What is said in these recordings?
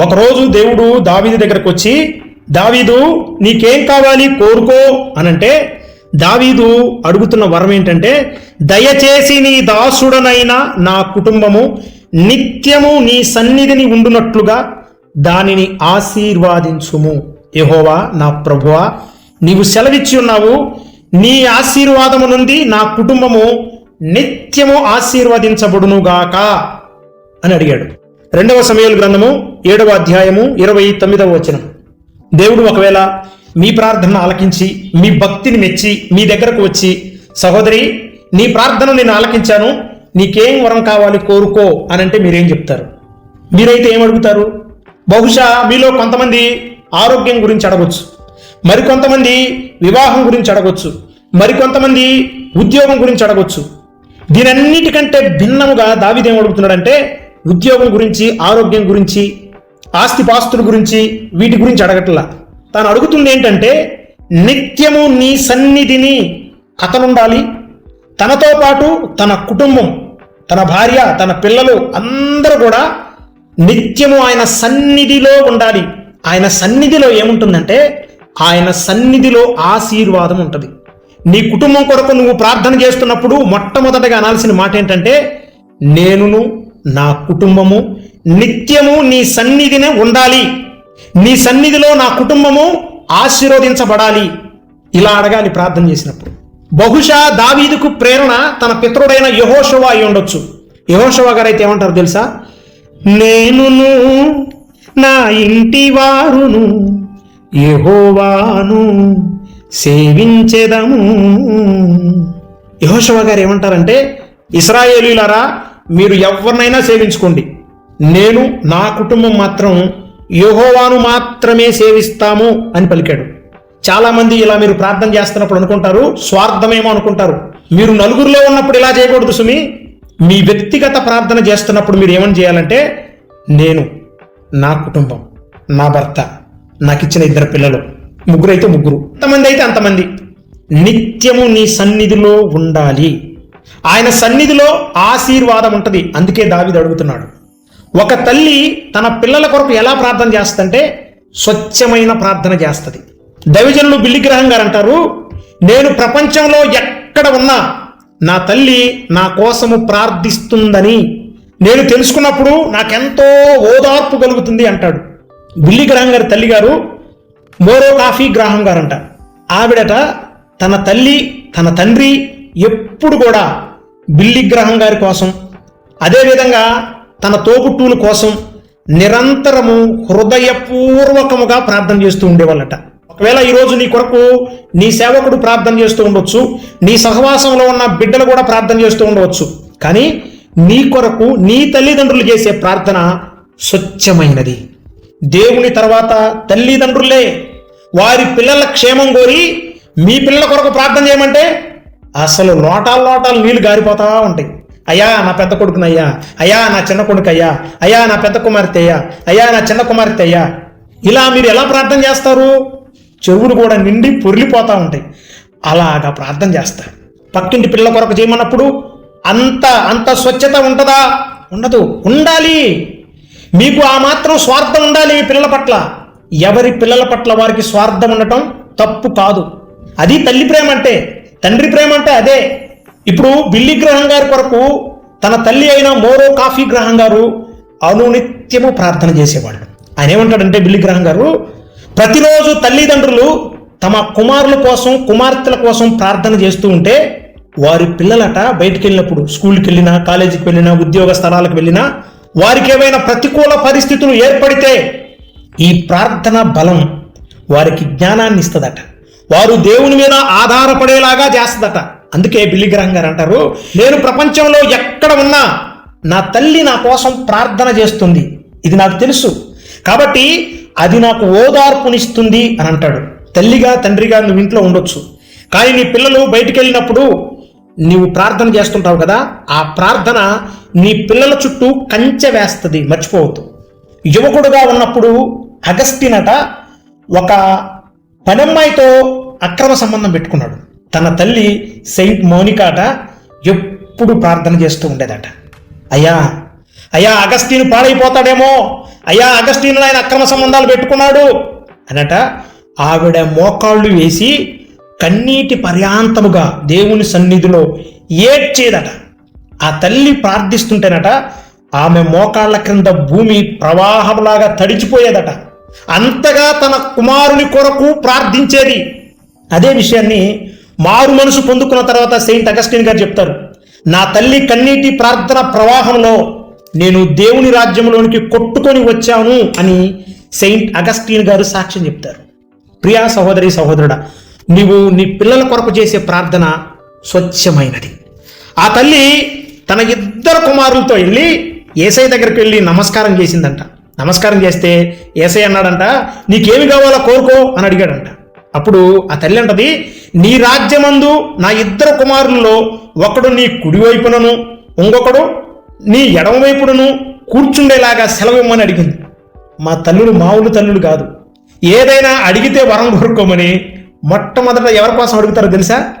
ఒకరోజు దేవుడు దావీదు దగ్గరకు వచ్చి దావీదు నీకేం కావాలి? కోరుకో. అనంటే దావీదు అడుగుతున్న వరం ఏంటంటే దయచేసి నీ దాసుడనైన నా కుటుంబము నిత్యము నీ సన్నిధిని ఉండునట్లుగా దానిని ఆశీర్వాదించుము. యహోవా నా ప్రభువా నీవు సెలవిచ్చి ఉన్నావు నీ ఆశీర్వాదము నుండి నా కుటుంబము నిత్యము ఆశీర్వదించబడునుగాక అని అడిగాడు. రెండవ సమయాల గ్రంథము ఏడవ అధ్యాయము ఇరవై తొమ్మిదవ వచనం. దేవుడు ఒకవేళ మీ ప్రార్థన ఆలకించి మీ భక్తిని మెచ్చి మీ దగ్గరకు వచ్చి సహోదరి నీ ప్రార్థన నేను ఆలకించాను నీకేం వరం కావాలి కోరుకో అని అంటే మీరేం చెప్తారు? మీరైతే ఏం అడుగుతారు? బహుశా మీలో కొంతమంది ఆరోగ్యం గురించి అడగొచ్చు. మరికొంతమంది వివాహం గురించి అడగొచ్చు. మరికొంతమంది ఉద్యోగం గురించి అడగొచ్చు. దీనన్నిటికంటే భిన్నముగా దావిదేం అడుగుతున్నాడంటే ఉద్యోగం గురించి ఆరోగ్యం గురించి ఆస్తిపాస్తుల గురించి వీటి గురించి అడగట్లా. తాను అడుగుతుంది ఏంటంటే నిత్యము నీ సన్నిధిని అతనుండాలి తనతో పాటు తన కుటుంబం తన భార్య తన పిల్లలు అందరూ కూడా నిత్యము ఆయన సన్నిధిలో ఉండాలి. ఆయన సన్నిధిలో ఏముంటుందంటే ఆయన సన్నిధిలో ఆశీర్వాదం ఉంటుంది. నీ కుటుంబం కొరకు నువ్వు ప్రార్థన చేస్తున్నప్పుడు మొట్టమొదటగా అనాల్సిన మాట ఏంటంటే నేనును నా కుటుంబము నిత్యము నీ సన్నిధినే ఉండాలి. నీ సన్నిధిలో నా కుటుంబము ఆశీర్వదించబడాలి. ఇలా అడగాలి ప్రార్థన చేసినప్పుడు. బహుశా దావీదుకు ప్రేరణ తన పితరుడైన యహోషవా అయి ఉండొచ్చు. యహోషవా గారు అయితే ఏమంటారు తెలుసా? నేనును నా ఇంటి వారును యహోవాను సేవించెదము. యహోషవా గారు ఏమంటారంటే ఇస్రాయేలీలరా మీరు ఎవరినైనా సేవించుకోండి. నేను నా కుటుంబం మాత్రం యహోవాను మాత్రమే సేవిస్తాము అని పలికాడు. చాలామంది ఇలా మీరు ప్రార్థన చేస్తున్నప్పుడు అనుకుంటారు స్వార్థమేమో అనుకుంటారు. మీరు నలుగురిలో ఉన్నప్పుడు ఇలా చేయకూడదు సుమి. మీ వ్యక్తిగత ప్రార్థన చేస్తున్నప్పుడు మీరు ఏమని చేయాలంటే నేను నా కుటుంబం నా భర్త నాకు ఇచ్చిన ఇద్దరు పిల్లలు ముగ్గురైతే ముగ్గురు ఎంతమంది అయితే అంతమంది. నిత్యము నీ సన్నిధిలో ఉండాలి. ఆయన సన్నిధిలో ఆశీర్వాదం ఉంటుంది. అందుకే దావిది అడుగుతున్నాడు. ఒక తల్లి తన పిల్లల కొరకు ఎలా ప్రార్థన చేస్తుందంటే స్వచ్ఛమైన ప్రార్థన చేస్తుంది. దైవజనులు బిల్లి గ్రహం గారు అంటారు నేను ప్రపంచంలో ఎక్కడ ఉన్నా నా తల్లి నా కోసము ప్రార్థిస్తుందని. నేను తెలుసుకున్నప్పుడు నాకెంతో ఓదార్పు కలుగుతుంది అంటాడు. బిల్లి గ్రహం గారి తల్లి గారు మోరో కాఫీ గ్రాహం గారంట. ఆవిడట తన తల్లి తన తండ్రి ఎప్పుడు కూడా బిల్లి గ్రహం గారి కోసం అదేవిధంగా తన తోబుట్టువుల కోసం నిరంతరము హృదయపూర్వకముగా ప్రార్థన చేస్తూ ఉండేవాళ్ళట. ఒకవేళ ఈరోజు నీ కొరకు నీ సేవకుడు ప్రార్థన చేస్తూ ఉండొచ్చు నీ సహవాసంలో ఉన్న బిడ్డలు కూడా ప్రార్థన చేస్తూ ఉండవచ్చు. కానీ నీ కొరకు నీ తల్లిదండ్రులు చేసే ప్రార్థన స్వచ్ఛమైనది. దేవుని తర్వాత తల్లిదండ్రులే వారి పిల్లల క్షేమం కోరి మీ పిల్లల కొరకు ప్రార్థన చేయమంటే అసలు లోటాలు లోటాలు నీళ్ళు గారిపోతా ఉంటాయి. అయ్యా నా పెద్ద కొడుకుని అయ్యా అయ్యా నా చిన్న కొడుకు అయ్యా అయ్యా నా పెద్ద కుమార్తె అయ్యా అయ్యా నా చిన్న కుమార్తె అయ్యా ఇలా మీరు ఎలా ప్రార్థన చేస్తారు? చెవులు కూడా నిండి పొరిలిపోతూ ఉంటాయి. అలాగా ప్రార్థన చేస్తారు. పక్కింటి పిల్ల కొరకు చేయమన్నప్పుడు అంత అంత స్వచ్ఛత ఉంటుందా? ఉండదు. ఉండాలి. మీకు ఆ మాత్రం స్వార్థం ఉండాలి పిల్లల పట్ల. ఎవరి పిల్లల పట్ల వారికి స్వార్థం ఉండటం తప్పు కాదు. అది తల్లి ప్రేమ అంటే. తండ్రి ప్రేమ అంటే అదే. ఇప్పుడు బిల్లి గ్రహం గారి కొరకు తన తల్లి అయిన మోరో కాఫీ గ్రహం గారు అనునిత్యము ప్రార్థన చేసేవాళ్ళు ఆయన ఏమంటాడంటే బిల్లి గ్రహం గారు ప్రతిరోజు తల్లిదండ్రులు తమ కుమారుల కోసం కుమార్తెల కోసం ప్రార్థన చేస్తూ ఉంటే వారి పిల్లలట బయటికి వెళ్ళినప్పుడు స్కూల్కి వెళ్ళినా కాలేజీకి వెళ్ళినా ఉద్యోగ స్థలాలకు వెళ్ళినా వారికి ఏమైనా ప్రతికూల పరిస్థితులు ఏర్పడితే ఈ ప్రార్థన బలం వారికి జ్ఞానాన్ని ఇస్తుందట. వారు దేవుని మీద ఆధారపడేలాగా చేస్తుందట. అందుకే బిల్లిగ్రహం గారు అంటారు నేను ప్రపంచంలో ఎక్కడ ఉన్నా నా తల్లి నా కోసం ప్రార్థన చేస్తుంది. ఇది నాకు తెలుసు. కాబట్టి అది నాకు ఓదార్పునిస్తుంది అని అంటాడు. తల్లిగా తండ్రిగా నువ్వు ఇంట్లో ఉండొచ్చు. కానీ నీ పిల్లలు బయటికి వెళ్ళినప్పుడు నీవు ప్రార్థన చేస్తుంటావు కదా ఆ ప్రార్థన నీ పిల్లల చుట్టూ కంచె వేస్తుంది మర్చిపోవద్దు. యువకుడుగా ఉన్నప్పుడు అగస్టినట ఒక పనమ్మాయితో అక్రమ సంబంధం పెట్టుకున్నాడు. తన తల్లి సెయింట్ మోనికాట ఎప్పుడు ప్రార్థన చేస్తూ ఉండేదట. అయ్యా అయ్యా అగస్తీను పాడైపోతాడేమో. అయ్యా అగస్తీను ఆయన అక్రమ సంబంధాలు పెట్టుకున్నాడు అనట ఆవిడ మోకాళ్ళు వేసి కన్నీటి పర్యాంతముగా దేవుని సన్నిధిలో ఏడ్చేదట. ఆ తల్లి ప్రార్థిస్తుంటేనట ఆమె మోకాళ్ళ క్రింద భూమి ప్రవాహంలాగా తడిచిపోయేదట. అంతగా తన కుమారుని కొరకు ప్రార్థించేది. అదే విషయాన్ని మారు మనసు పొందుకున్న తర్వాత సెయింట్ అగస్టిన్ గారు చెప్తారు. నా తల్లి కన్నీటి ప్రార్థన ప్రవాహంలో నేను దేవుని రాజ్యంలోనికి కొట్టుకొని వచ్చాను అని సెయింట్ అగస్టిన్ గారు సాక్ష్యం చెప్తారు. ప్రియా సహోదరి సహోదరుడా నీవు నీ పిల్లల కొరకు చేసే ప్రార్థన స్వచ్ఛమైనది. ఆ తల్లి తన ఇద్దరు కుమారులతో వెళ్ళి ఏసై దగ్గరికి వెళ్ళి నమస్కారం చేసిందంట. నమస్కారం చేస్తే ఏసై అన్నాడంట నీకేమి కావాలో కోరుకో అని అడిగాడంట. అప్పుడు ఆ తల్లి అంటది నీ రాజ్యమందు నా ఇద్దరు కుమారుల్లో ఒకడు నీ కుడివైపునను ఇంకొకడు నీ ఎడమవైపునను కూర్చుండేలాగా సెలవిమ్మని అడిగింది. మా తల్లులు మామూలు తల్లులు కాదు. ఏదైనా అడిగితే వరం కోరుకోమని మొట్టమొదట ఎవరి కోసం అడుగుతారో తెలుసా?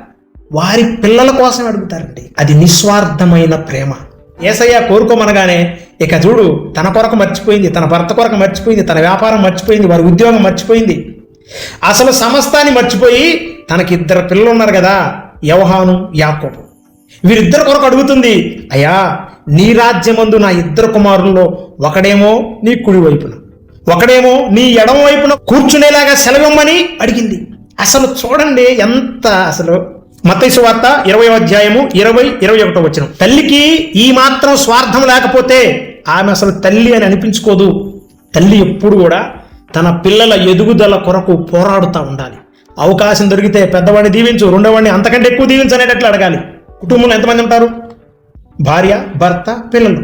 వారి పిల్లల కోసం అడుగుతారండి. అది నిస్వార్థమైన ప్రేమ. ఏసయ్య కోరుకోమనగానే ఇక చూడు తన కొరకు మర్చిపోయింది తన భర్త కొరకు మర్చిపోయింది తన వ్యాపారం మర్చిపోయింది వారి ఉద్యోగం మర్చిపోయింది. అసలు సమస్తాన్ని మర్చిపోయి తనకి ఇద్దరు పిల్లలు ఉన్నారు కదా యవహాను యాకోబు. వీరిద్దరు కొరకు అడుగుతుంది అయ్యా నీ రాజ్యమందు నా ఇద్దరు కుమారుల్లో ఒకడేమో నీ కుడి వైపున ఒకడేమో నీ ఎడమ వైపున కూర్చునేలాగా సెలవిమ్మని అడిగింది. అసలు చూడండి ఎంత అసలు మతైసు వార్త ఇరవై అధ్యాయము ఇరవై ఇరవై ఒకటో వచ్చిన తల్లికి ఈ మాత్రం స్వార్థం లేకపోతే ఆమె అసలు తల్లి అని అనిపించుకోదు. తల్లి ఎప్పుడు కూడా తన పిల్లల ఎదుగుదల కొరకు పోరాడుతూ ఉండాలి. అవకాశం దొరికితే పెద్దవాడిని దీవించు రెండోవాడిని అంతకంటే ఎక్కువ దీవించనేటట్లు అడగాలి. కుటుంబంలో ఎంతమంది ఉంటారు? భార్య భర్త పిల్లలు.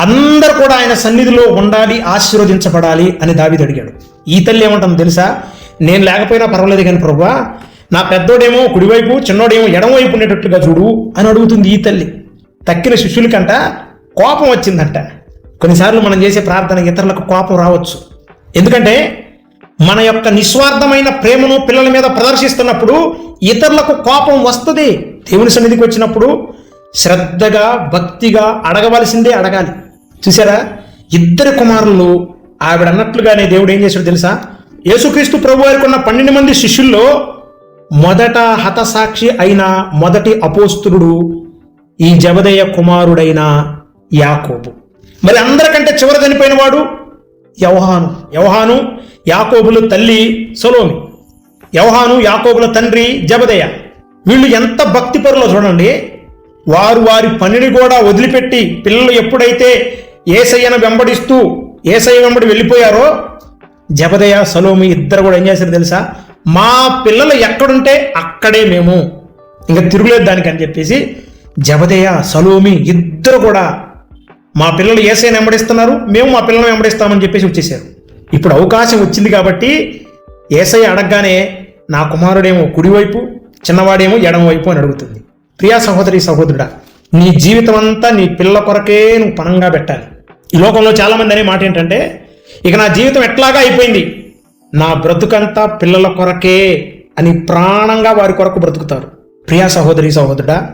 అందరు కూడా ఆయన సన్నిధిలో ఉండాలి ఆశీర్వదించబడాలి అని దావిది అడిగాడు. ఈ తల్లి ఏమంటుంది తెలుసా? నేను లేకపోయినా పర్వాలేదు కానీ ప్రభా నా పెద్దోడేమో కుడివైపు చిన్నోడేమో ఎడమవైపు ఉండేటట్లుగా చూడు అని అడుగుతుంది ఈ తల్లి. తక్కిన శిష్యులకంట కోపం వచ్చిందంట. కొన్నిసార్లు మనం చేసే ప్రార్థన ఇతరులకు కోపం రావచ్చు. ఎందుకంటే మన యొక్క నిస్వార్థమైన ప్రేమను పిల్లల మీద ప్రదర్శిస్తున్నప్పుడు ఇతరులకు కోపం వస్తుంది. దేవుని సన్నిధికి వచ్చినప్పుడు శ్రద్ధగా భక్తిగా అడగవలసిందే అడగాలి. చూసారా? ఇద్దరు కుమారులు ఆవిడ అన్నట్లుగానే దేవుడు ఏం చేశాడు తెలుసా? యేసుక్రీస్తు ప్రభు వారికి ఉన్న పన్నెండు మంది శిష్యుల్లో మొదట హతసాక్షి అయిన మొదటి అపోస్తుడు ఈ జవదయ కుమారుడైన యాకోబు. మరి అందరికంటే చివర చనిపోయిన వాడు యవహాను. యవహాను యాకోబులు తల్లి సొలోమి. యవహాను యాకోబుల తండ్రి జబదయ వీళ్ళు ఎంత భక్తి పరులో చూడండి. వారు వారి పనిని కూడా వదిలిపెట్టి పిల్లలు ఎప్పుడైతే ఏసయ్యను వెంబడిస్తూ ఏసయ్య వెంబడి వెళ్ళిపోయారో జబదయ సలోమి ఇద్దరు కూడా ఏం చేశారు తెలుసా? మా పిల్లలు ఎక్కడుంటే అక్కడే మేము. ఇంకా తిరుగులేదు దానికి అని చెప్పేసి జబదయ్య సలోమి ఇద్దరు కూడా మా పిల్లలు ఏసైని వెంబడిస్తున్నారు మేము మా పిల్లలను వెంబడిస్తామని చెప్పేసి వచ్చేసారు. ఇప్పుడు అవకాశం వచ్చింది కాబట్టి ఏసై అడగగానే నా కుమారుడేమో కుడివైపు చిన్నవాడేమో ఎడమవైపు అని అడుగుతుంది. ప్రియా సహోదరి సహోదరుడా నీ జీవితం అంతా నీ పిల్లల కొరకే నువ్వు పణంగా పెట్టాలి. ఈ లోకంలో చాలామంది అనే మాట ఏంటంటే ఇక నా జీవితం ఎట్లాగా అయిపోయింది? నా బ్రతుకంతా పిల్లల కొరకే అని ప్రాణంగా వారి కొరకు బ్రతుకుతారు. ప్రియా సహోదరి సహోదరుడా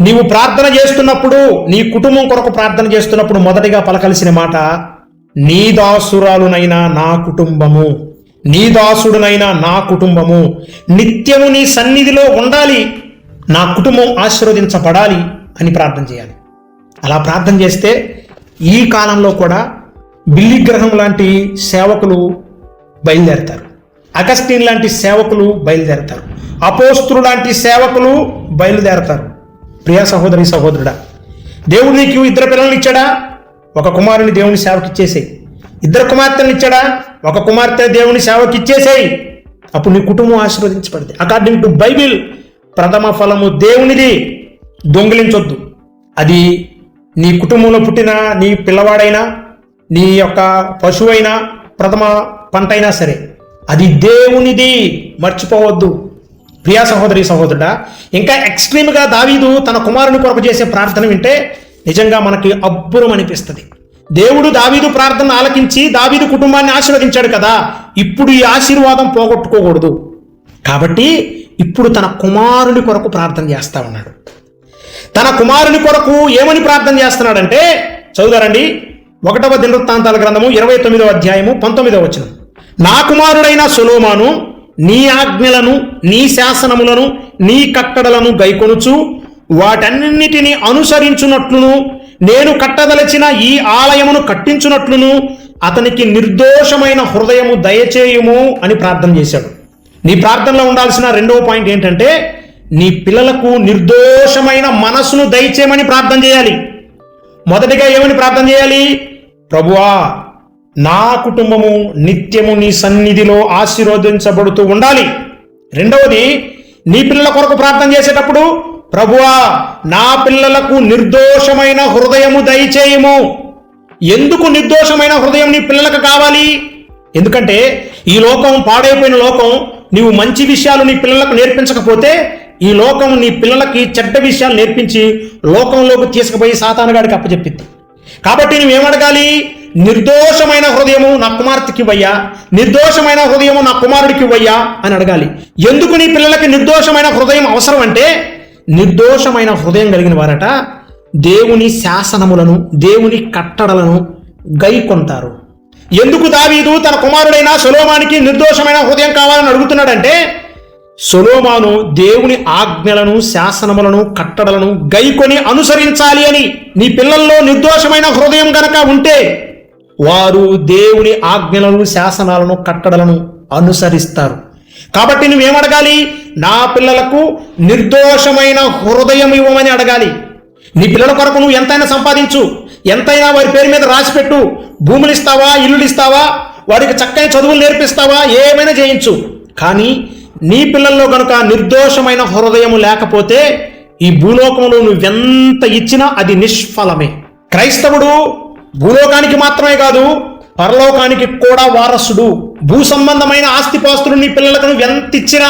నీవు ప్రార్థన చేస్తున్నప్పుడు నీ కుటుంబం కొరకు ప్రార్థన చేస్తున్నప్పుడు మొదటిగా పలకలిసిన మాట నీ దాసురాలునైనా నా కుటుంబము నీ దాసుడునైనా నా కుటుంబము నిత్యము నీ సన్నిధిలో ఉండాలి నా కుటుంబం ఆశీర్వదించబడాలి అని ప్రార్థన చేయాలి. అలా ప్రార్థన చేస్తే ఈ కాలంలో కూడా బిల్లి గ్రహం లాంటి సేవకులు బయలుదేరతారు. అగస్టిన్ లాంటి సేవకులు బయలుదేరతారు. అపోస్తులు లాంటి సేవకులు బయలుదేరతారు. ప్రియా సహోదరి సహోదరుడా దేవుడు నీకు ఇద్దరు పిల్లల్ని ఇచ్చాడా? ఒక కుమారుని దేవుని సేవకి ఇచ్చేసేయి. ఇద్దరు కుమార్తెని ఇచ్చాడా? ఒక కుమార్తె దేవుని సేవకి ఇచ్చేసేయి. అప్పుడు నీ కుటుంబం ఆశీర్వదించబడింది. అకార్డింగ్ టు బైబిల్ ప్రథమ ఫలము దేవునిది. దొంగిలించొద్దు. అది నీ కుటుంబంలో పుట్టిన నీ పిల్లవాడైనా నీ యొక్క పశువైనా ప్రథమ పంట అయినా సరే అది దేవునిది మర్చిపోవద్దు. ప్రియా సహోదరి సహోదరుడా ఇంకా ఎక్స్ట్రీమ్గా దావీదు తన కుమారుని కొరకు చేసే ప్రార్థన వింటే నిజంగా మనకి అబ్బురం అనిపిస్తుంది. దేవుడు దావీదు ప్రార్థన ఆలకించి దావీదు కుటుంబాన్ని ఆశీర్వదించాడు కదా ఇప్పుడు ఈ ఆశీర్వాదం పోగొట్టుకోకూడదు. కాబట్టి ఇప్పుడు తన కుమారుని కొరకు ప్రార్థన చేస్తా ఉన్నాడు. తన కుమారుని కొరకు ఏమని ప్రార్థన చేస్తున్నాడంటే చదువుదారండి ఒకటవ దినవృత్తాంతాల గ్రంథము ఇరవై తొమ్మిదవ అధ్యాయము పంతొమ్మిదవ వచనం. నా కుమారుడైన సులోమాను నీ ఆజ్ఞలను నీ శాసనములను నీ కట్టడలను గైకొనుచు వాటన్నిటిని అనుసరించున్నట్లును నేను కట్టదలచిన ఈ ఆలయమును కట్టించున్నట్లును అతనికి నిర్దోషమైన హృదయము దయచేయుము అని ప్రార్థన చేశాడు. నీ ప్రార్థనలో ఉండాల్సిన రెండవ పాయింట్ ఏంటంటే నీ పిల్లలకు నిర్దోషమైన మనసును దయచేయమని ప్రార్థన చేయాలి. మొదటిగా ఏమని ప్రార్థన చేయాలి? ప్రభువా నా కుటుంబము నిత్యము నీ సన్నిధిలో ఆశీర్వదించబడుతూ ఉండాలి. రెండవది నీ పిల్లల కొరకు ప్రార్థన చేసేటప్పుడు ప్రభువా నా పిల్లలకు నిర్దోషమైన హృదయము దయచేయము. ఎందుకు నిర్దోషమైన హృదయం నీ పిల్లలకు కావాలి? ఎందుకంటే ఈ లోకం పాడైపోయిన లోకం నీవు మంచి విషయాలు నీ పిల్లలకు నేర్పించకపోతే ఈ లోకం నీ పిల్లలకి చెడ్డ విషయాలు నేర్పించి లోకంలోకి తీసుకుపోయి సాతానగాడికి అప్పచెప్పింది కాబట్టి నువ్వేమడగాలి నిర్దోషమైన హృదయము నా కుమార్తెకి ఇవ్వయ్యా. నిర్దోషమైన హృదయము నా కుమారుడికి ఇవ్వయ్యా అని అడగాలి. ఎందుకు నీ పిల్లలకి నిర్దోషమైన హృదయం అవసరం అంటే నిర్దోషమైన హృదయం కలిగిన వారట దేవుని శాసనములను దేవుని కట్టడలను గైకొంటారు. ఎందుకు దావీదు తన కుమారుడైన సులోమానికి నిర్దోషమైన హృదయం కావాలని అడుగుతున్నాడంటే సొలోమాను దేవుని ఆజ్ఞలను శాసనములను కట్టడలను గైకొని అనుసరించాలి అని. నీ పిల్లల్లో నిర్దోషమైన హృదయం గనక ఉంటే వారు దేవుని ఆజ్ఞలను శాసనాలను కట్టడలను అనుసరిస్తారు. కాబట్టి నువ్వేమడగాలి? నా పిల్లలకు నిర్దోషమైన హృదయం ఇవ్వమని అడగాలి. నీ పిల్లల కొరకు నువ్వు ఎంతైనా సంపాదించు ఎంతైనా వారి పేరు మీద రాసిపెట్టు. భూములు ఇస్తావా? ఇల్లులు ఇస్తావా? వారికి చక్కని చదువులు నేర్పిస్తావా? ఏమైనా చేయించు. కానీ నీ పిల్లల్లో కనుక నిర్దోషమైన హృదయం లేకపోతే ఈ భూలోకంలో నువ్వెంత ఇచ్చినా అది నిష్ఫలమే. క్రైస్తవుడు భూలోకానికి మాత్రమే కాదు పరలోకానికి కూడా వారసుడు. భూ సంబంధమైన ఆస్తిపాస్తులు నీ పిల్లలకు ఎంతిచ్చినా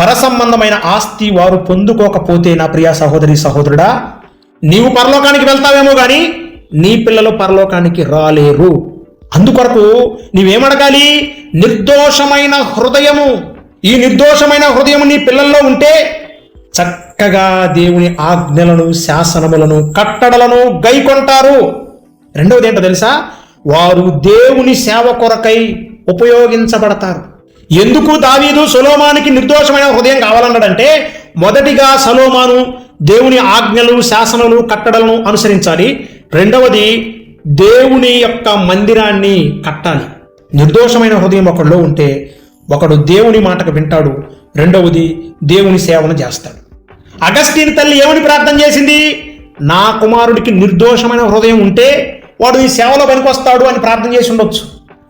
పర సంబంధమైన పరసంబంధమైన ఆస్తి వారు పొందుకోకపోతే నా ప్రియ సహోదరి సహోదరుడా నీవు పరలోకానికి వెళ్తావేమో గాని నీ పిల్లలు పరలోకానికి రాలేరు. అందుకొరకు నీవేమడగాలి? నిర్దోషమైన హృదయము. ఈ నిర్దోషమైన హృదయం నీ పిల్లల్లో ఉంటే చక్కగా దేవుని ఆజ్ఞలను శాసనములను కట్టడలను గైకొంటారు. రెండవది ఏంటో తెలుసా? వారు దేవుని సేవ కొరకై ఉపయోగించబడతారు. ఎందుకు దావీదు సొలోమానికి నిర్దోషమైన హృదయం కావాలన్నాడంటే మొదటిగా సలోమాను దేవుని ఆజ్ఞలు శాసనలు కట్టడలను అనుసరించాలి. రెండవది దేవుని యొక్క మందిరాన్ని కట్టాలి. నిర్దోషమైన హృదయం ఒకడిలో ఉంటే ఒకడు దేవుని మాటకు వింటాడు రెండవది దేవుని సేవను చేస్తాడు. అగస్టిన్ తల్లి ఏమని ప్రార్థన చేసింది? నా కుమారుడికి నిర్దోషమైన హృదయం ఉంటే వాడు ఈ సేవలో పనికొస్తాడు అని ప్రార్థన చేసి ఉండొచ్చు.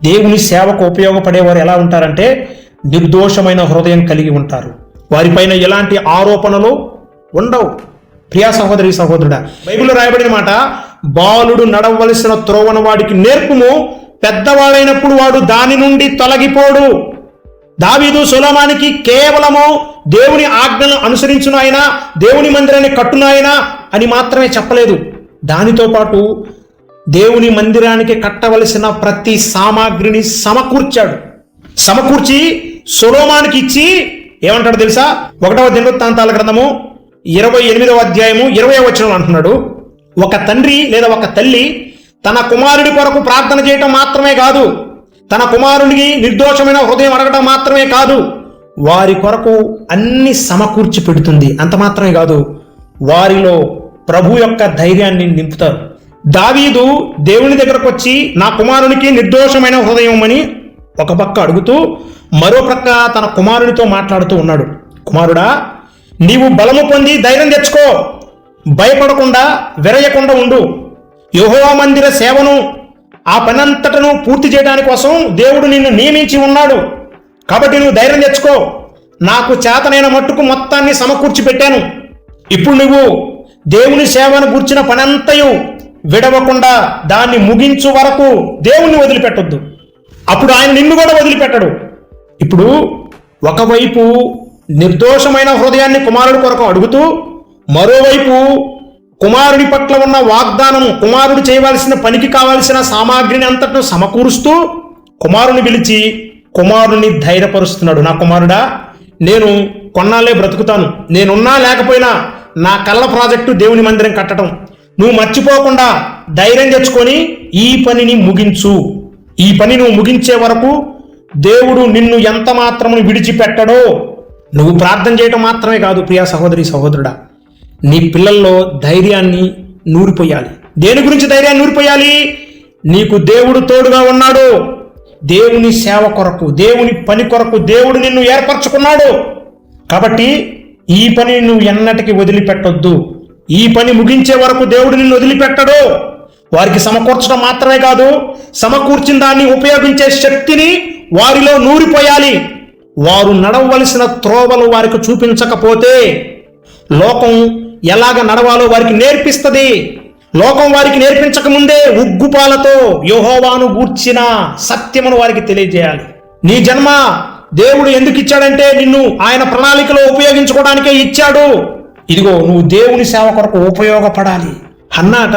దేవుని సేవకు ఉపయోగపడేవారు ఎలా ఉంటారంటే నిర్దోషమైన హృదయం కలిగి ఉంటారు. వారిపైన ఎలాంటి ఆరోపణలు ఉండవు. ప్రియా సహోదరి సహోదరుడా బైబిల్లో రాయబడిన మాట బాలుడు నడవలసిన త్రోవన వాడికి నేర్పుము పెద్దవాడైనప్పుడు వాడు దాని నుండి తొలగిపోడు. దావీదు సులమానికి కేవలము దేవుని ఆజ్ఞలను అనుసరించునాయన దేవుని మందిరాన్ని కట్టునాయన అని మాత్రమే చెప్పలేదు. దానితో పాటు దేవుని మందిరానికి కట్టవలసిన ప్రతి సామాగ్రిని సమకూర్చాడు. సమకూర్చి సులోమానికి ఇచ్చి ఏమంటాడు తెలుసా? ఒకటవ దినవృత్తాంతాల గ్రంథము ఇరవై ఎనిమిదవ అధ్యాయము ఇరవై వచనం అంటున్నాడు. ఒక తండ్రి లేదా ఒక తల్లి తన కుమారుడి కొరకు ప్రార్థన చేయటం మాత్రమే కాదు తన కుమారుడికి నిర్దోషమైన హృదయం అడగడం మాత్రమే కాదు వారి కొరకు అన్ని సమకూర్చి పెడుతుంది. అంత మాత్రమే కాదు వారిలో ప్రభు యొక్క ధైర్యాన్ని నింపుతారు. దావీదు దేవుని దగ్గరకు వచ్చి నా కుమారునికి నిర్దోషమైన హృదయం అని ఒక పక్క అడుగుతూ మరో ప్రక్క తన కుమారునితో మాట్లాడుతూ ఉన్నాడు. కుమారుడా నీవు బలము పొంది ధైర్యం తెచ్చుకో. భయపడకుండా విరయకుండా ఉండు. యహోవా మందిర సేవను ఆ పనంతటను పూర్తి చేయడానికి కోసం దేవుడు నిన్ను నియమించి ఉన్నాడు. కాబట్టి నువ్వు ధైర్యం తెచ్చుకో. నాకు చేతనైన మట్టుకు మొత్తాన్ని సమకూర్చి పెట్టాను ఇప్పుడు నువ్వు దేవుని సేవను గూర్చిన పనంతయు విడవకుండా దాన్ని ముగించు వరకు దేవుణ్ణి వదిలిపెట్టొద్దు. అప్పుడు ఆయన నిన్ను కూడా వదిలిపెట్టడు. ఇప్పుడు ఒకవైపు నిర్దోషమైన హృదయాన్ని కుమారుడి కొరకు అడుగుతూ మరోవైపు కుమారుడి పట్ల ఉన్న వాగ్దానం కుమారుడు చేయవలసిన పనికి కావలసిన సామాగ్రిని అంతటను సమకూరుస్తూ కుమారుని పిలిచి కుమారుని ధైర్యపరుస్తున్నాడు నా కుమారుడా నేను కొన్నాళ్ళే బ్రతుకుతాను. నేనున్నా లేకపోయినా నా కళ్ళ ప్రాజెక్టు దేవుని మందిరం కట్టడం నువ్వు మర్చిపోకుండా ధైర్యం తెచ్చుకొని ఈ పనిని ముగించు. ఈ పని నువ్వు ముగించే వరకు దేవుడు నిన్ను ఎంత మాత్రము విడిచిపెట్టడో నువ్వు ప్రార్థన చేయటం మాత్రమే కాదు ప్రియా సహోదరి సహోదరుడా. నీ పిల్లల్లో ధైర్యాన్ని నూరిపోయాలి. దేని గురించి ధైర్యాన్ని నూరిపోయాలి? నీకు దేవుడు తోడుగా ఉన్నాడు. దేవుని సేవ కొరకు దేవుని పని కొరకు దేవుడు నిన్ను ఏర్పరచుకున్నాడు. కాబట్టి ఈ పని నువ్వు ఎన్నటికి వదిలిపెట్టొద్దు. ఈ పని ముగించే వరకు దేవుడు నిన్ను వదిలిపెట్టడు. వారికి సమకూర్చడం మాత్రమే కాదు సమకూర్చిన దాన్ని ఉపయోగించే శక్తిని వారిలో నూరిపోయాలి. వారు నడవలసిన త్రోవలు వారికి చూపించకపోతే లోకం ఎలాగ నడవాలో వారికి నేర్పిస్తుంది. లోకం వారికి నేర్పించక ముందే ఉగ్గుపాలతో యోహోవాను గూర్చిన సత్యమును వారికి తెలియజేయాలి. నీ జన్మ దేవుడు ఎందుకు ఇచ్చాడంటే నిన్ను ఆయన ప్రణాళికలో ఉపయోగించుకోవడానికే ఇచ్చాడు. ఇదిగో నువ్వు దేవుని సేవ కొరకు ఉపయోగపడాలి. అన్నాట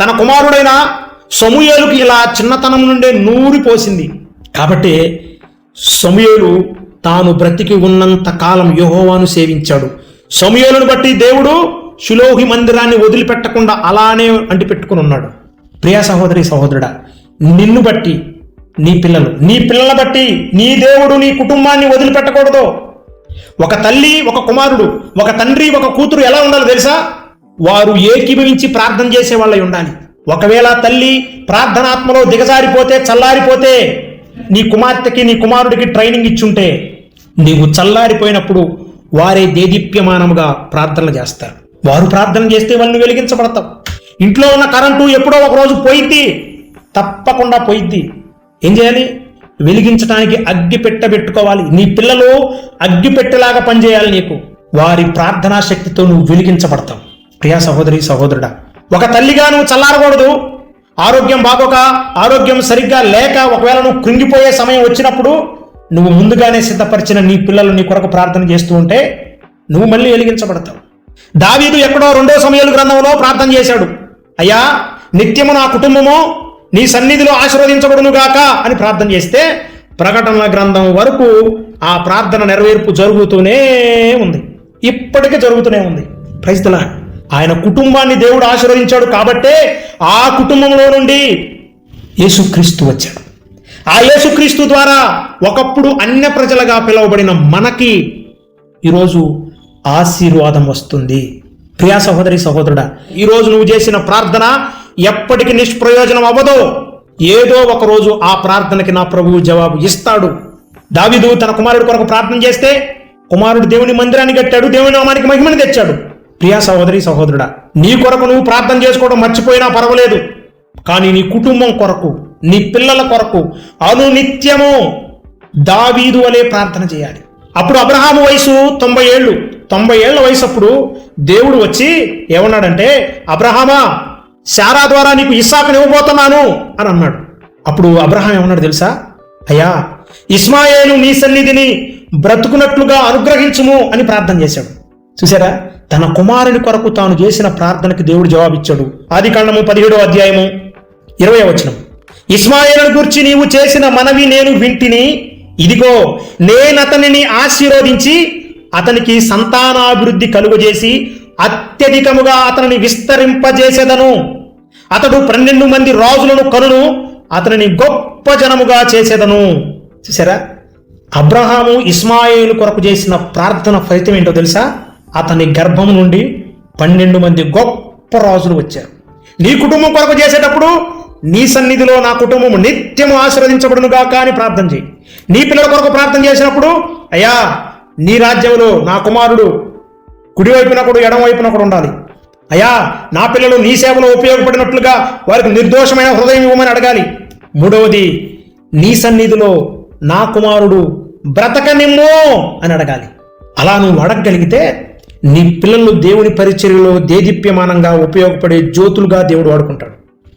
తన కుమారుడైన సమూయేలుకి ఇలా చిన్నతనం నుండే నూరి పోసింది. కాబట్టి సమూయేలు తాను బ్రతికి ఉన్నంత కాలం యహోవాను సేవించాడు. సమూయేలును బట్టి దేవుడు శిలోహి మందిరాన్ని వదిలిపెట్టకుండా అలానే అంటిపెట్టుకుని ఉన్నాడు. ప్రియా సహోదరి సహోదరుడా నిన్ను బట్టి నీ పిల్లలు నీ పిల్లల బట్టి నీ దేవుడు నీ కుటుంబాన్ని వదిలిపెట్టకూడదు. ఒక తల్లి ఒక కుమారుడు ఒక తండ్రి ఒక కూతురు ఎలా ఉండాలో తెలుసా? వారు ఏకీభవించి ప్రార్థన చేసే వాళ్ళై ఉండాలి. ఒకవేళ తల్లి ప్రార్థనాత్మలో దిగజారిపోతే చల్లారిపోతే నీ కుమార్తెకి నీ కుమారుడికి ట్రైనింగ్ ఇచ్చుంటే నీవు చల్లారిపోయినప్పుడు వారే దేదీప్యమానముగా ప్రార్థనలు చేస్తారు. వారు ప్రార్థన చేస్తే వాళ్ళు వెలిగించబడతావు. ఇంట్లో ఉన్న కరెంటు ఎప్పుడో ఒక రోజు పోయిద్ది. తప్పకుండా పోయిద్ది. ఏం చేయాలి? వెలిగించడానికి అగ్గి పెట్టబెట్టుకోవాలి నీ పిల్లలు అగ్గి పెట్టేలాగా పనిచేయాలి నీకు. వారి ప్రార్థనా శక్తితో నువ్వు వెలిగించబడతావు. ప్రియా సహోదరి సహోదరుడా ఒక తల్లిగా నువ్వు చల్లారకూడదు. ఆరోగ్యం బాగోక ఆరోగ్యం సరిగ్గా లేక ఒకవేళ నువ్వు కృంగిపోయే సమయం వచ్చినప్పుడు నువ్వు ముందుగానే సిద్ధపరిచిన నీ పిల్లలు నీ కొరకు ప్రార్థన చేస్తూ ఉంటే నువ్వు మళ్ళీ వెలిగించబడతావు. దావీదు ఎక్కడో రెండో సమయాలు గ్రంథంలో ప్రార్థన చేశాడు. అయ్యా నిత్యము నా కుటుంబము నీ సన్నిధిలో ఆశీర్వదించబడునుగాక అని ప్రార్థన చేస్తే ప్రకటనల గ్రంథం వరకు ఆ ప్రార్థన నెరవేర్పు జరుగుతూనే ఉంది. ఇప్పటికీ జరుగుతూనే ఉంది. ప్రైస్తలా ఆయన కుటుంబాన్ని దేవుడు ఆశీర్వదించాడు కాబట్టే ఆ కుటుంబంలో నుండి యేసుక్రీస్తు వచ్చాడు. ఆ యేసుక్రీస్తు ద్వారా ఒకప్పుడు అన్య ప్రజలుగా పిలువబడిన మనకి ఈరోజు ఆశీర్వాదం వస్తుంది. ప్రియా సహోదరి సహోదరుడా ఈరోజు నువ్వు చేసిన ప్రార్థన ఎప్పటికి నిష్ప్రయోజనం అవ్వదు. ఏదో ఒక రోజు ఆ ప్రార్థనకి నా ప్రభువు జవాబు ఇస్తాడు. దావిదు తన కుమారుడు కొరకు ప్రార్థన చేస్తే కుమారుడు దేవుని మందిరాన్ని కట్టాడు దేవుని నామానికి మహిమని తెచ్చాడు. ప్రియా సహోదరి సహోదరుడా నీ కొరకు నువ్వు ప్రార్థన చేసుకోవడం మర్చిపోయినా పర్వాలేదు. కానీ నీ కుటుంబం కొరకు నీ పిల్లల కొరకు అనునిత్యము దావీదు అనే ప్రార్థన చేయాలి. అప్పుడు అబ్రహాము వయసు తొంభై ఏళ్ళు. తొంభై ఏళ్ళ వయసు అప్పుడు దేవుడు వచ్చి ఏమన్నాడంటే అబ్రహామా శారా ద్వారా నీకు ఇస్సాకుని ఇవ్వబోతున్నాను అని అన్నాడు. అప్పుడు అబ్రహాం ఏమన్నాడు తెలుసా? అయ్యా ఇస్మాయేలు నీ సన్నిధిని బ్రతుకున్నట్లుగా అనుగ్రహించుము అని ప్రార్థన చేశాడు. చూసారా తన కుమారుని కొరకు తాను చేసిన ప్రార్థనకి దేవుడు జవాబిచ్చాడు. ఆది కాండము పదిహేడో అధ్యాయము ఇరవై వచనం. ఇస్మాయిలను గురించి నీవు చేసిన మనవి నేను వింటిని ఇదిగో నేనతనిని ఆశీర్వదించి అతనికి సంతానాభివృద్ధి కలుగజేసి అత్యధికముగా అతనిని విస్తరింపజేసేదను. అతడు పన్నెండు మంది రాజులను కనును అతనిని గొప్ప జనముగా చేసేదను. చూసారా అబ్రహాము ఇస్మాయిల్ కొరకు చేసిన ప్రార్థన ఫలితం ఏంటో తెలుసా? అతని గర్భం నుండి పన్నెండు మంది గొప్ప రాజులు వచ్చారు. నీ కుటుంబం కొరకు చేసేటప్పుడు నీ సన్నిధిలో నా కుటుంబం నిత్యము ఆశీర్వదించబడునుగా కానీ ప్రార్థన చేయి. నీ పిల్లల కొరకు ప్రార్థన చేసినప్పుడు అయ్యా నీ రాజ్యంలో నా కుమారుడు కుడివైపునకుడు కూడా కూడా ఉండాలి. అయ్యా నా పిల్లలు నీ సేవలో ఉపయోగపడినట్లుగా వారికి నిర్దోషమైన హృదయం ఇవ్వమని అడగాలి. మూడవది నీ సన్నిధిలో నా కుమారుడు బ్రతకనిమ్మో అని అడగాలి. అలా నువ్వు అడగగలిగితే నీ పిల్లలు దేవుని పరిచర్యలో దేదీప్యమానంగా ఉపయోగపడే జ్యోతులుగా దేవుడు వాడుకుంటాడు.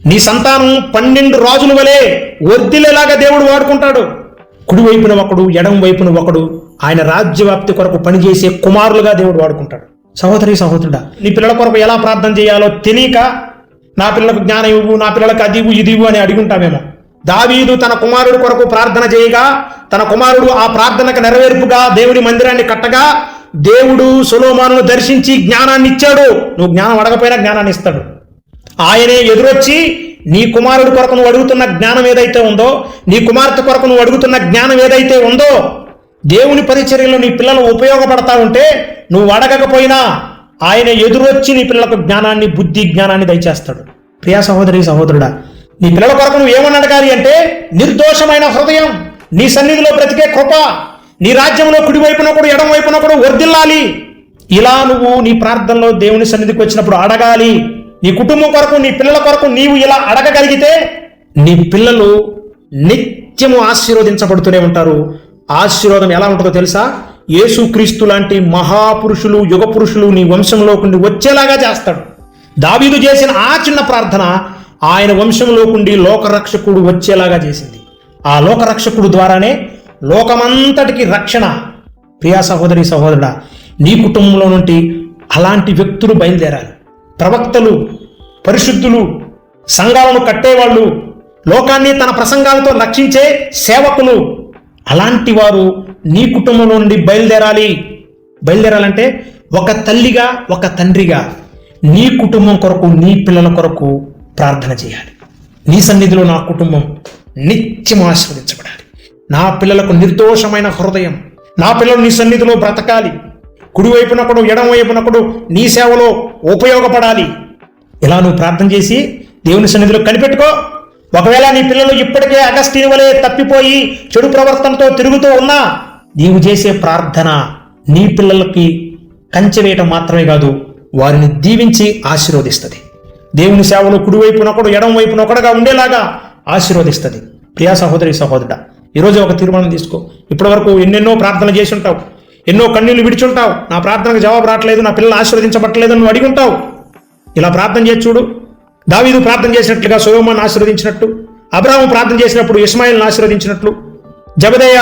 నీ సంతానం పన్నెండు రాజుల వలె వర్దిలేలాగా దేవుడు వాడుకుంటాడు. కుడి వైపున ఒకడు ఎడం వైపున ఒకడు ఆయన రాజ్యవ్యాప్తి కొరకు పనిచేసే కుమారులుగా దేవుడు వాడుకుంటాడు. సహోదరి సహోదరుడా నీ పిల్లల కొరకు ఎలా ప్రార్థన చేయాలో తెలియక నా పిల్లలకు జ్ఞానం ఇవ్వు నా పిల్లలకు అది ఇవ్వు ఇది ఇవ్వు అని అడుగుంటామేమో దావీదు తన కుమారుడు కొరకు ప్రార్థన చేయగా తన కుమారుడు ఆ ప్రార్థనకు నెరవేర్పుగా దేవుడి మందిరాన్ని కట్టగా దేవుడు సులోమాను దర్శించి జ్ఞానాన్ని ఇచ్చాడు. నువ్వు జ్ఞానం అడగపోయినా జ్ఞానాన్ని ఇస్తాడు. ఆయనే ఎదురొచ్చి నీ కుమారుడి కొరకు నువ్వు అడుగుతున్న జ్ఞానం ఏదైతే ఉందో నీ కుమార్తె కొరకు నువ్వు అడుగుతున్న జ్ఞానం ఏదైతే ఉందో దేవుని పరిచర్యలో నీ పిల్లలు ఉపయోగపడతా ఉంటే నువ్వు అడగకపోయినా ఆయన ఎదురొచ్చి నీ పిల్లలకు జ్ఞానాన్ని బుద్ధి జ్ఞానాన్ని దయచేస్తాడు. ప్రియా సహోదరి సహోదరుడా నీ పిల్లల కొరకు నువ్వు ఏమని అడగాలి అంటే నిర్దోషమైన హృదయం నీ సన్నిధిలో బ్రతికే కృప నీ రాజ్యంలో కుడి వైపున కూడా ఎడం వైపున కూడా వర్దిల్లాలి ఇలా నువ్వు నీ ప్రార్థనలో దేవుని సన్నిధికి వచ్చినప్పుడు అడగాలి. నీ కుటుంబం కొరకు నీ పిల్లల కొరకు నీవు ఇలా అడగగలిగితే నీ పిల్లలు నిత్యము ఆశీర్వదించబడుతూనే ఉంటారు. ఆశీర్వాదం ఎలా ఉంటుందో తెలుసా? యేసుక్రీస్తు లాంటి మహాపురుషులు యుగ పురుషులు నీ వంశంలోకుండి వచ్చేలాగా చేస్తాడు. దావీదు చేసిన ఆ చిన్న ప్రార్థన ఆయన వంశంలోకుండి లోకరక్షకుడు వచ్చేలాగా చేసింది. ఆ లోకరక్షకుడు ద్వారానే లోకమంతటికి రక్షణ. ప్రియా సహోదరి సహోదరుడా నీ కుటుంబంలో నుండి అలాంటి వ్యక్తులు బయలుదేరాలి. ప్రవక్తలు పరిశుద్ధులు సంఘాలను కట్టేవాళ్ళు లోకాన్ని తన ప్రసంగాలతో రక్షించే సేవకులు అలాంటి వారు నీ కుటుంబంలో నుండి బయలుదేరాలి. బయలుదేరాలంటే ఒక తల్లిగా ఒక తండ్రిగా నీ కుటుంబం కొరకు నీ పిల్లల కొరకు ప్రార్థన చేయాలి. నీ సన్నిధిలో నా కుటుంబం నిత్యం ఆశీర్వదించబడాలి. నా పిల్లలకు నిర్దోషమైన హృదయం నా పిల్లలు నీ సన్నిధిలో బ్రతకాలి. కుడివైపునప్పుడు ఎడమవైపునప్పుడు నీ సేవలో ఉపయోగపడాలి. ఇలా నువ్వు ప్రార్థన చేసి దేవుని సన్నిధిలో కనిపెట్టుకో. ఒకవేళ నీ పిల్లలు ఇప్పటికే అగస్టిని వలె తప్పిపోయి చెడు ప్రవర్తనతో తిరుగుతూ ఉన్నా నీవు చేసే ప్రార్థన నీ పిల్లలకి కంచె వేయటం మాత్రమే కాదు వారిని దీవించి ఆశీర్వదిస్తుంది. దేవుని సేవలో కుడివైపునొకడు ఎడం వైపునొకడుగా ఉండేలాగా ఆశీర్వదిస్తుంది. ప్రియా సహోదరి సహోదరుడ ఈరోజు ఒక తీర్మానం తీసుకో. ఇప్పటివరకు ఎన్నెన్నో ప్రార్థనలు చేసి ఉంటావు ఎన్నో కన్నీళ్ళు విడిచుంటావు. నా ప్రార్థనకు జవాబు రావట్లేదు నా పిల్లలు ఆశీర్వదించబట్టలేదు నువ్వు అడిగి ఉంటావు ఇలా ప్రార్థన చేసి చూడు. దావీదు ప్రార్థన చేసినట్లుగా సోయమాన్ని ఆశీర్వదించినట్టు అబ్రాహం ప్రార్థన చేసినప్పుడు ఇస్మాయిల్ని ఆశీర్వదించినట్లు జబదయ్య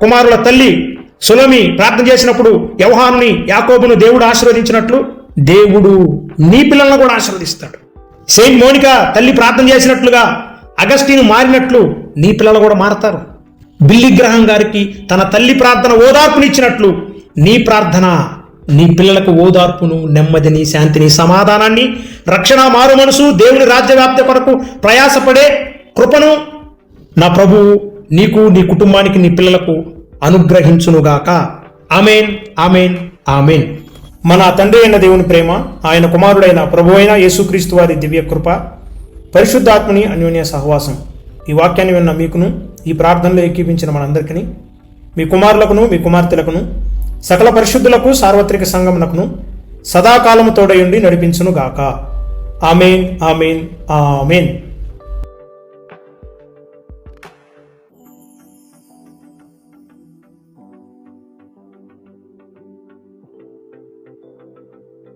కుమారుల తల్లి సులమి ప్రార్థన చేసినప్పుడు యవహానుని యాకోబును దేవుడు ఆశీర్వదించినట్లు దేవుడు నీ పిల్లలను కూడా ఆశీర్వదిస్తాడు. సెయింట్ మోనికా తల్లి ప్రార్థన చేసినట్లుగా అగస్టిన్ మారినట్లు నీ పిల్లలు కూడా మారతారు. బిల్లి గ్రహం గారికి తన తల్లి ప్రార్థన ఓదార్పునిచ్చినట్లు నీ ప్రార్థన నీ పిల్లలకు ఓదార్పును నెమ్మదిని శాంతిని సమాధానాన్ని రక్షణ మారు మనసు దేవుని రాజ్యవ్యాప్తి కొరకు ప్రయాసపడే కృపను నా ప్రభువు నీకు నీ కుటుంబానికి నీ పిల్లలకు అనుగ్రహించునుగాక. Amen amen amen. మన తండ్రి అయిన దేవుని ప్రేమ ఆయన కుమారుడైన ప్రభు అయిన యేసుక్రీస్తు వారి దివ్య కృప పరిశుద్ధాత్మని అన్యోన్య సహవాసం. ఈ వాక్యాన్ని విన్న మీకును ఈ ప్రార్థనలో ఏకీపించిన మనందరికీ మీ కుమారులకును మీ కుమార్తెలకును సకల పరిశుద్ధులకు సార్వత్రిక సంగమునకును సదాకాలము తోడయుండి నడిపించును గాక ఆమెన్ ఆమెన్ ఆమెన్.